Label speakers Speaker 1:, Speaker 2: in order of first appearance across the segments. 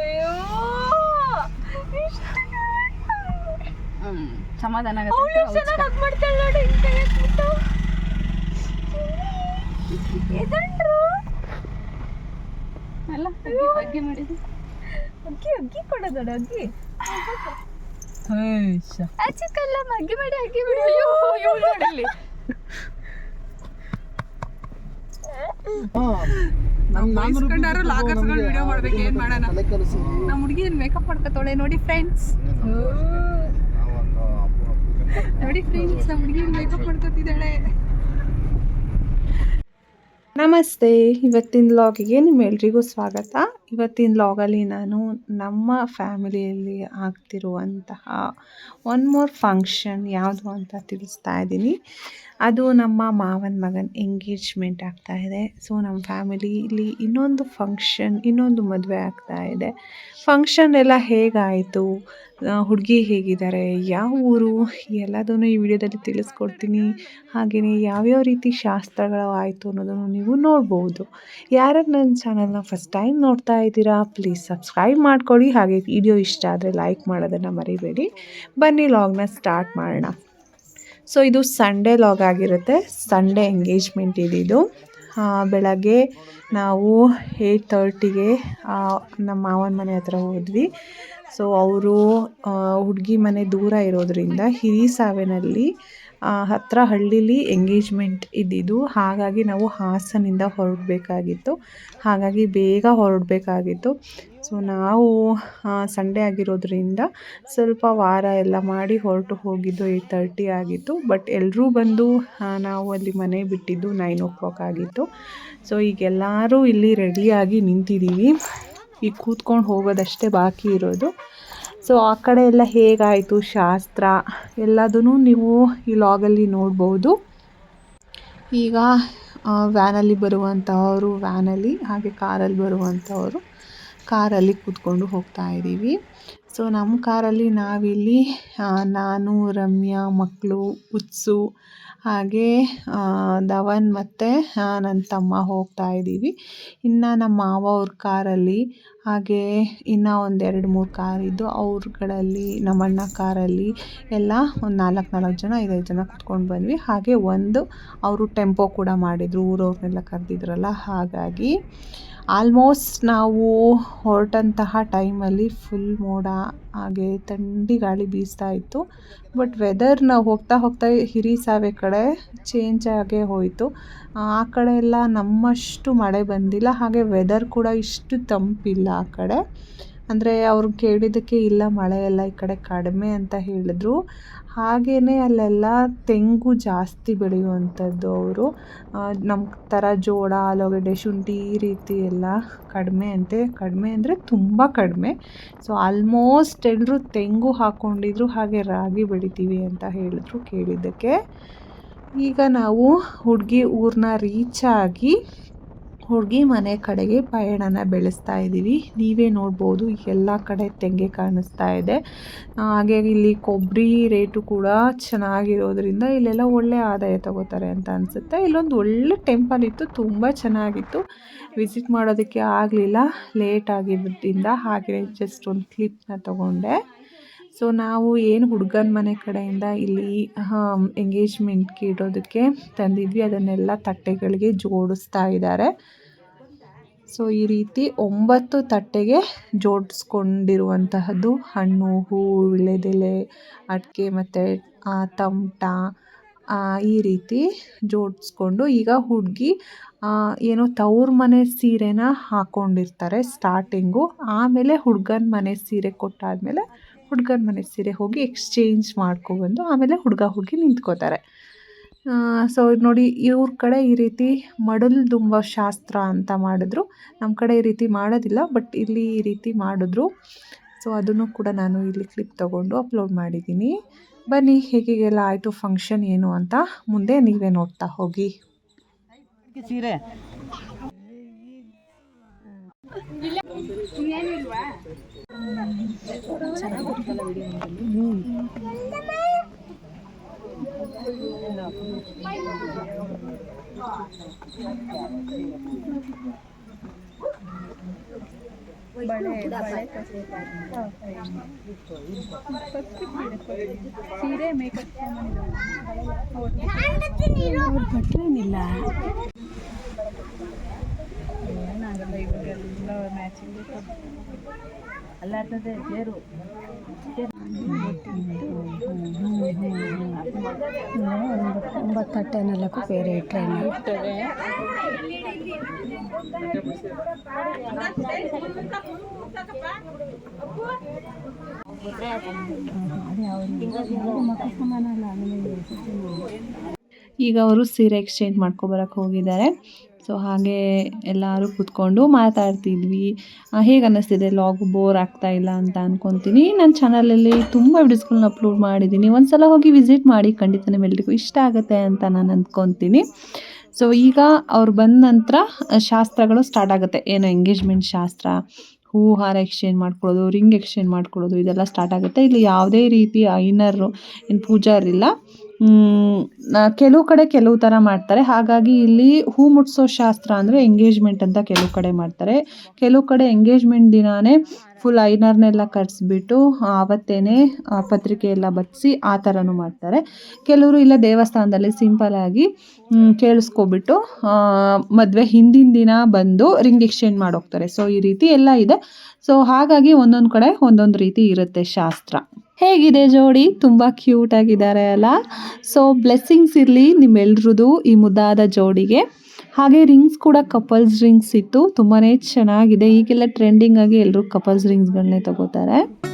Speaker 1: ಅಯ್ಯೋ
Speaker 2: ಸಮಾಧಾನ
Speaker 1: ಹಗ್ ಎತ್ಬಿಟ್ಟು. ಎದನ್ರು?
Speaker 2: ಅಲ್ಲ ಅಗ್ಗಿ ಮಾಡಿದ್ದು
Speaker 1: ಅಗ್ಗಿ ಅಗ್ಗಿ ಕೊಡೋದು ಅಗ್ಗಿ ಆಚೆ ಕಲ್ಲಮ್ಮ ಅಗ್ಗಿ ಮಾಡಿ ಅಗ್ಗಿ ಮಾಡಿ ಅಯ್ಯೋ ಇವ್ಳು ನೋಡಲ್ಲಿ
Speaker 2: ಬೈಸ್ಕೊಂಡಾರು ಲಾಗರ್ಸ್ಗಳು ವಿಡಿಯೋ ಮಾಡ್ಬೇಕು ಏನ್ ಮಾಡೋಣ? ನಮ್ಮ ಹುಡುಗಿ ಏನ್ ಮೇಕಪ್ ಮಾಡ್ಕೊತಾಳೆ ನೋಡಿ ಫ್ರೆಂಡ್ಸ್ ನೋಡಿ ಫ್ರೆಂಡ್ಸ್ ನಮ್ಮ ಹುಡುಗಿ ಮೇಕಪ್ ಮಾಡ್ಕೊತಿದ್ದಾಳೆ.
Speaker 3: ನಮಸ್ತೆ ಇವತ್ತಿನ ಲಾಗಿಗೆ ನಿಮ್ಮೆಲ್ರಿಗೂ ಸ್ವಾಗತ. ಇವತ್ತಿನ ಲಾಗಲ್ಲಿ ನಾನು ನಮ್ಮ ಫ್ಯಾಮಿಲಿಯಲ್ಲಿ ಆಗ್ತಿರುವಂತಹ ಒನ್ ಮೋರ್ ಫಂಕ್ಷನ್ ಯಾವುದು ಅಂತ ತಿಳಿಸ್ತಾ ಇದ್ದೀನಿ. ಅದು ನಮ್ಮ ಮಾವನ ಮಗನ ಎಂಗೇಜ್ಮೆಂಟ್ ಆಗ್ತಾ ಇದೆ. ಸೊ ನಮ್ಮ ಫ್ಯಾಮಿಲಿಲಿ ಇನ್ನೊಂದು ಫಂಕ್ಷನ್ ಇನ್ನೊಂದು ಮದುವೆ ಆಗ್ತಾ ಇದೆ. ಫಂಕ್ಷನ್ ಎಲ್ಲ ಹೇಗಾಯಿತು? ಹುಡುಗಿ ಹೇಗಿದ್ದಾರೆ, ಯಾವ ಊರು, ಎಲ್ಲದನ್ನು ಈ ವಿಡಿಯೋದಲ್ಲಿ ತಿಳಿಸ್ಕೊಡ್ತೀನಿ. ಹಾಗೆಯೇ ಯಾವ್ಯಾವ ರೀತಿ ಶಾಸ್ತ್ರಗಳು ಆಯಿತು ಅನ್ನೋದನ್ನು ನೀವು ನೋಡ್ಬೋದು. ಯಾರು ನನ್ನ ಚಾನಲ್ನ ಫಸ್ಟ್ ಟೈಮ್ ನೋಡ್ತಾ ಇದ್ದೀರಾ ಪ್ಲೀಸ್ ಸಬ್ಸ್ಕ್ರೈಬ್ ಮಾಡ್ಕೊಳ್ಳಿ. ಹಾಗೆ ವಿಡಿಯೋ ಇಷ್ಟ ಆದರೆ ಲೈಕ್ ಮಾಡೋದನ್ನು ಮರಿಬೇಡಿ. ಬನ್ನಿ ಲಾಗ್ನ ಸ್ಟಾರ್ಟ್ ಮಾಡೋಣ. ಸೊ ಇದು ಸಂಡೇ ಲಾಗ್ ಆಗಿರುತ್ತೆ. ಸಂಡೇ ಎಂಗೇಜ್ಮೆಂಟ್ ಇದಿದು ಬೆಳಗ್ಗೆ ನಾವು ಏಯ್ಟ್ ತರ್ಟಿಗೆ ನಮ್ಮ ಮಾವನ ಮನೆ ಹತ್ರ ಹೋದ್ವಿ. ಸೊ ಅವರು ಹುಡುಗಿ ಮನೆ ದೂರ ಇರೋದರಿಂದ ಹಿರಿಸಾವೆನಲ್ಲಿ ಸಾವಿನಲ್ಲಿ ಹತ್ರ ಹಳ್ಳಿಲಿ ಎಂಗೇಜ್ಮೆಂಟ್ ಇದ್ದಿದ್ದು. ಹಾಗಾಗಿ ನಾವು ಹಾಸನಿಂದ ಹೊರಡಬೇಕಾಗಿತ್ತು. ಹಾಗಾಗಿ ಬೇಗ ಹೊರಡಬೇಕಾಗಿತ್ತು. ಸೊ ನಾವು ಸಂಡೇ ಆಗಿರೋದ್ರಿಂದ ಸ್ವಲ್ಪ ವಾರ ಎಲ್ಲ ಮಾಡಿ ಹೊರಟು ಹೋಗಿದ್ದು ಏಯ್ಟ್ ತರ್ಟಿ ಆಗಿತ್ತು. ಬಟ್ ಎಲ್ಲರೂ ಬಂದು ನಾವು ಅಲ್ಲಿ ಮನೆ ಬಿಟ್ಟಿದ್ದು ನೈನ್ ಓ ಕ್ಲಾಕ್ ಆಗಿತ್ತು. ಸೊ ಈಗ ಎಲ್ಲರೂ ಇಲ್ಲಿ ರೆಡಿಯಾಗಿ ನಿಂತಿದ್ದೀವಿ. ಈಗ ಕೂತ್ಕೊಂಡು ಹೋಗೋದಷ್ಟೇ ಬಾಕಿ ಇರೋದು. ಸೊ ಆ ಕಡೆ ಎಲ್ಲ ಹೇಗಾಯಿತು? ಶಾಸ್ತ್ರ ಎಲ್ಲದೂ ನೀವು ಈ ಲಾಗಲ್ಲಿ ನೋಡ್ಬೋದು. ಈಗ ವ್ಯಾನಲ್ಲಿ ಬರುವಂಥವರು ವ್ಯಾನಲ್ಲಿ ಹಾಗೆ ಕಾರಲ್ಲಿ ಬರುವಂಥವರು ಕಾರಲ್ಲಿ ಕೂತ್ಕೊಂಡು ಹೋಗ್ತಾ ಇದ್ದೀವಿ. ಸೊ ನಮ್ಮ ಕಾರಲ್ಲಿ ನಾವಿಲ್ಲಿ ನಾನು, ರಮ್ಯಾ ಮಕ್ಕಳು ಉತ್ಸು ಹಾಗೆ ಧವನ್ ಮತ್ತು ನನ್ನ ತಮ್ಮ ಹೋಗ್ತಾ ಇದ್ದೀವಿ. ಇನ್ನು ನಮ್ಮ ಮಾವ ಅವ್ರ ಕಾರಲ್ಲಿ ಹಾಗೆ ಇನ್ನು ಒಂದು ಎರಡು ಮೂರು ಕಾರ್ ಇದ್ದು ಅವ್ರುಗಳಲ್ಲಿ, ನಮ್ಮ ಅಣ್ಣ ಕಾರಲ್ಲಿ ಎಲ್ಲ ಒಂದು ನಾಲ್ಕು ನಾಲ್ಕು ಜನ, ಐದೈದು ಜನ ಕುತ್ಕೊಂಡು ಬಂದ್ವಿ. ಹಾಗೆ ಒಂದು ಅವರು ಟೆಂಪೋ ಕೂಡ ಮಾಡಿದರು, ಊರವ್ರನ್ನೆಲ್ಲ ಕರೆದಿದ್ರಲ್ಲ, ಹಾಗಾಗಿ ಆಲ್ಮೋಸ್ಟ್ ನಾವು ಹೊರಟಂತಹ ಟೈಮಲ್ಲಿ ಫುಲ್ ಮೋಡ, ಹಾಗೆ ಥಂಡಿ ಗಾಳಿ ಬೀಸ್ತಾ ಇತ್ತು. ಬಟ್ ವೆದರ್ ನಾವು ಹೋಗ್ತಾ ಹೋಗ್ತಾ ಹಿರಿಸಾವೆ ಕಡೆ ಚೇಂಜ್ ಆಗೇ ಹೋಯಿತು. ಆ ಕಡೆ ಎಲ್ಲ ನಮ್ಮಷ್ಟು ಮಳೆ ಬಂದಿಲ್ಲ, ಹಾಗೆ ವೆದರ್ ಕೂಡ ಇಷ್ಟು ತಂಪಿಲ್ಲ ಆ ಕಡೆ. ಅಂದರೆ ಅವ್ರು ಕೇಳಿದ್ದಕ್ಕೆ ಇಲ್ಲ, ಮಳೆ ಎಲ್ಲ ಈ ಕಡೆ ಕಡಿಮೆ ಅಂತ ಹೇಳಿದ್ರು. ಹಾಗೆಯೇ ಅಲ್ಲೆಲ್ಲ ತೆಂಗು ಜಾಸ್ತಿ ಬೆಳೆಯುವಂಥದ್ದು ಅವರು. ನಮ್ಮ ಥರ ಜೋಳ, ಆಲೂಗಡ್ಡೆ, ಶುಂಠಿ ಈ ರೀತಿ ಎಲ್ಲ ಕಡಿಮೆ ಅಂತೆ. ಕಡಿಮೆ ಅಂದರೆ ತುಂಬ ಕಡಿಮೆ. ಸೊ ಆಲ್ಮೋಸ್ಟ್ ಎಲ್ಲರೂ ತೆಂಗು ಹಾಕ್ಕೊಂಡಿದ್ರು ಹಾಗೆ ರಾಗಿ ಬೆಳಿತೀವಿ ಅಂತ ಹೇಳಿದ್ರು ಕೇಳಿದ್ದಕ್ಕೆ. ಈಗ ನಾವು ಹುಡುಗಿ ಊರನ್ನ ರೀಚ್ ಆಗಿ ಹುಡುಗಿ ಮನೆ ಕಡೆಗೆ ಪಯಣನ ಬೆಳೆಸ್ತಾ ಇದ್ದೀವಿ ನೀವೇ ನೋಡ್ಬೋದು ಎಲ್ಲ ಕಡೆ ತೆಂಗೆ ಕಾಣಿಸ್ತಾ ಇದೆ. ಹಾಗೆ ಇಲ್ಲಿ ಕೊಬ್ಬರಿ ರೇಟು ಕೂಡ ಚೆನ್ನಾಗಿರೋದ್ರಿಂದ ಇಲ್ಲೆಲ್ಲ ಒಳ್ಳೆ ಆದಾಯ ತಗೋತಾರೆ ಅಂತ ಅನಿಸುತ್ತೆ. ಇಲ್ಲೊಂದು ಒಳ್ಳೆ ಟೆಂಪಲ್ ಇತ್ತು, ತುಂಬ ಚೆನ್ನಾಗಿತ್ತು. ವಿಸಿಟ್ ಮಾಡೋದಕ್ಕೆ ಆಗಲಿಲ್ಲ, ಲೇಟ್ ಆಗಿದ್ದರಿಂದ ಹಾಗೆ ಜಸ್ಟ್ ಒಂದು ಕ್ಲಿಪ್ನ ತಗೊಂಡೆ. ಸೊ ನಾವು ಏನು ಹುಡುಗನ ಮನೆ ಕಡೆಯಿಂದ ಇಲ್ಲಿ ಎಂಗೇಜ್ಮೆಂಟ್ಗೆ ಇಡೋದಕ್ಕೆ ತಂದಿದ್ವಿ. ಅದನ್ನೆಲ್ಲ ತಟ್ಟೆಗಳಿಗೆ ಜೋಡಿಸ್ತಾ ಇದ್ದಾರೆ. ಸೊ ಈ ರೀತಿ ಒಂಬತ್ತು ತಟ್ಟೆಗೆ ಜೋಡಿಸ್ಕೊಂಡಿರುವಂತಹದ್ದು ಹಣ್ಣು, ಹೂವು ವಿಳೆದೆಲೆ ಅಡಿಕೆ ಮತ್ತು ತಮಟ ಈ ರೀತಿ ಜೋಡಿಸ್ಕೊಂಡು ಈಗ ಹುಡುಗಿ ಏನೋ ತವ್ರ ಮನೆ ಸೀರೆನ ಹಾಕ್ಕೊಂಡಿರ್ತಾರೆ ಸ್ಟಾರ್ಟಿಂಗು ಆಮೇಲೆ ಹುಡುಗನ ಮನೆ ಸೀರೆ ಕೊಟ್ಟಾದಮೇಲೆ ಹುಡುಗನ ಮನೆ ಸೀರೆ ಹೋಗಿ ಎಕ್ಸ್ಚೇಂಜ್ ಮಾಡ್ಕೊಬಂದು ಆಮೇಲೆ ಹುಡುಗ ಹೋಗಿ ನಿಂತ್ಕೋತಾರೆ. ಸೊ ನೋಡಿ ಇವ್ರ ಕಡೆ ಈ ರೀತಿ ಮಡಲು ತುಂಬ ಶಾಸ್ತ್ರ ಅಂತ ಮಾಡಿದ್ರು. ನಮ್ಮ ಕಡೆ ಈ ರೀತಿ ಮಾಡೋದಿಲ್ಲ ಬಟ್ ಇಲ್ಲಿ ಈ ರೀತಿ ಮಾಡಿದ್ರು. ಸೊ ಅದನ್ನು ಕೂಡ ನಾನು ಇಲ್ಲಿ ಕ್ಲಿಪ್ ತೊಗೊಂಡು ಅಪ್ಲೋಡ್ ಮಾಡಿದ್ದೀನಿ. ಬನ್ನಿ ಹೇಗೆಲ್ಲ ಆಯಿತು ಫಂಕ್ಷನ್ ಏನು ಅಂತ ಮುಂದೆ ನೀವೇ ನೋಡ್ತಾ ಹೋಗಿ.
Speaker 4: ಸೀರೆ
Speaker 2: ಸೀರೆ ಮೇಕಪ್.
Speaker 1: ಬಟ್ಟೆ
Speaker 2: ಏನಾಗಲ್ಲ
Speaker 4: ಅಲ್ಲಾಡ್ತದೆ ಸೇರು
Speaker 1: ಒಂಬತ್ತು ನಾಲ್ಕು ಬೇರೆ ಟ್ರೈನ್
Speaker 3: ಈಗ ಅವರು ಸೀರೆ ಎಕ್ಸ್ಚೇಂಜ್ ಮಾಡ್ಕೊಬರಕ್ಕೆ ಹೋಗಿದ್ದಾರೆ. ಸೊ ಹಾಗೆ ಎಲ್ಲರೂ ಕೂತ್ಕೊಂಡು ಮಾತಾಡ್ತಿದ್ವಿ. ಹೇಗೆ ಅನ್ನಿಸ್ತಿದೆ? ಲಾಗ್ ಬೋರ್ ಆಗ್ತಾ ಇಲ್ಲ ಅಂತ ಅಂದ್ಕೊತೀನಿ ನನ್ನ ಚಾನಲಲ್ಲಿ ತುಂಬ ವಿಡಿಯೋಸ್ಗಳನ್ನ ಅಪ್ಲೋಡ್ ಮಾಡಿದ್ದೀನಿ ಒಂದ್ಸಲ ಹೋಗಿ ವಿಸಿಟ್ ಮಾಡಿ ಖಂಡಿತ ನಿಮ್ಮೆಲ್ರಿಗೂ ಇಷ್ಟ ಆಗುತ್ತೆ ಅಂತ ನಾನು ಅಂದ್ಕೊತೀನಿ ಸೊ ಈಗ ಅವ್ರು ಬಂದ ನಂತರ ಶಾಸ್ತ್ರಗಳು ಸ್ಟಾರ್ಟ್ ಆಗುತ್ತೆ. ಏನು ಎಂಗೇಜ್ಮೆಂಟ್ ಶಾಸ್ತ್ರ ಹೂ ಹಾರ ಎಕ್ಸ್ಚೇಂಜ್ ಮಾಡ್ಕೊಳ್ಳೋದು ರಿಂಗ್ ಎಕ್ಸ್ಚೇಂಜ್ ಮಾಡ್ಕೊಳ್ಳೋದು, ಇದೆಲ್ಲ ಸ್ಟಾರ್ಟ್ ಆಗುತ್ತೆ. ಇಲ್ಲಿ ಯಾವುದೇ ರೀತಿ ಐನರು ಏನು ಪೂಜಾರಿಲ್ಲ. ಕೆಲವು ಕಡೆ ಕೆಲವು ಥರ ಮಾಡ್ತಾರೆ. ಹಾಗಾಗಿ ಇಲ್ಲಿ ಹೂ ಮುಟ್ಸೋ ಶಾಸ್ತ್ರ ಅಂದರೆ ಎಂಗೇಜ್ಮೆಂಟ್ ಅಂತ ಕೆಲವು ಕಡೆ ಮಾಡ್ತಾರೆ. ಕೆಲವು ಕಡೆ ಎಂಗೇಜ್ಮೆಂಟ್ ದಿನಾನೇ ಫುಲ್ ಐನರ್ನೆಲ್ಲ ಕಟ್ಸ್ಬಿಟ್ಟು ಆವತ್ತೇನೆ ಪತ್ರಿಕೆ ಎಲ್ಲ ಬರೆಸಿ ಆ ಥರನೂ ಮಾಡ್ತಾರೆ. ಕೆಲವರು ಇಲ್ಲ ದೇವಸ್ಥಾನದಲ್ಲಿ ಸಿಂಪಲಾಗಿ ಕೇಳಿಸ್ಕೊಬಿಟ್ಟು ಮದುವೆ ಹಿಂದಿನ ದಿನ ಬಂದು ರಿಂಗ್ ಎಕ್ಸ್ಚೇಂಜ್ ಮಾಡೋಗ್ತಾರೆ. ಸೊ ಈ ರೀತಿ ಎಲ್ಲ ಇದೆ. ಸೊ ಹಾಗಾಗಿ ಒಂದೊಂದು ಕಡೆ ಒಂದೊಂದು ರೀತಿ ಇರುತ್ತೆ ಶಾಸ್ತ್ರ. ಹೇಗಿದೆ ಜೋಡಿ? ತುಂಬ ಕ್ಯೂಟ್ ಆಗಿದ್ದಾರೆ ಅಲ್ಲ? ಸೊ ಬ್ಲೆಸ್ಸಿಂಗ್ಸ್ ಇರಲಿ ನಿಮ್ಮೆಲ್ಲರದು ಈ ಮುದ್ದಾದ ಜೋಡಿಗೆ. ಹಾಗೆ ರಿಂಗ್ಸ್ ಕೂಡ ಕಪಲ್ಸ್ ರಿಂಗ್ಸ್ ಇತ್ತು. ತುಂಬಾ ಚೆನ್ನಾಗಿದೆ. ಈಗೆಲ್ಲ ಟ್ರೆಂಡಿಂಗ್ ಆಗಿ ಎಲ್ಲರೂ ಕಪಲ್ಸ್ ರಿಂಗ್ಸ್ಗಳನ್ನೇ ತಗೋತಾರೆ.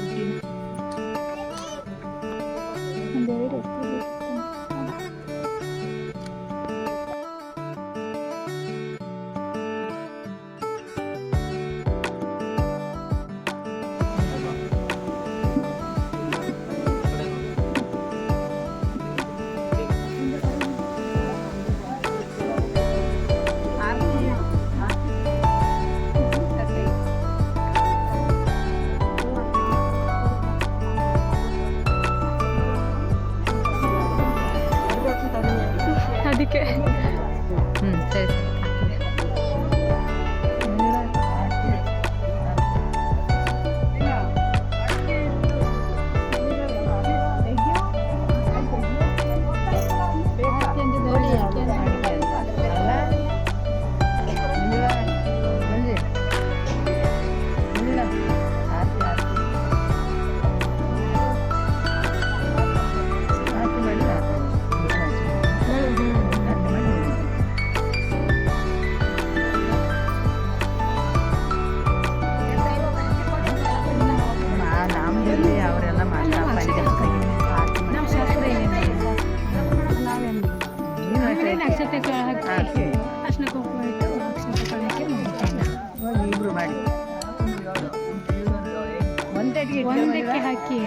Speaker 1: ಒಂದಕ್ಕೆ ಹಾಕಿ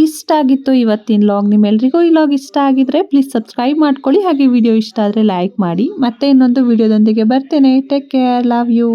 Speaker 3: ಇಷ್ಟ ಆಗಿತ್ತು ಇವತ್ತಿನ ಲಾಗ್ ನಿಮ್ಮೆಲ್ರಿಗೂ ಈ ಲಾಗ್ ಇಷ್ಟ ಆಗಿದ್ರೆ ಪ್ಲೀಸ್ ಸಬ್ಸ್ಕ್ರೈಬ್ ಮಾಡ್ಕೊಳ್ಳಿ. ಹಾಗೆ ವಿಡಿಯೋ ಇಷ್ಟ ಆದರೆ ಲೈಕ್ ಮಾಡಿ. ಮತ್ತೆ ಇನ್ನೊಂದು ವಿಡಿಯೋದೊಂದಿಗೆ ಬರ್ತೇನೆ. Take care love you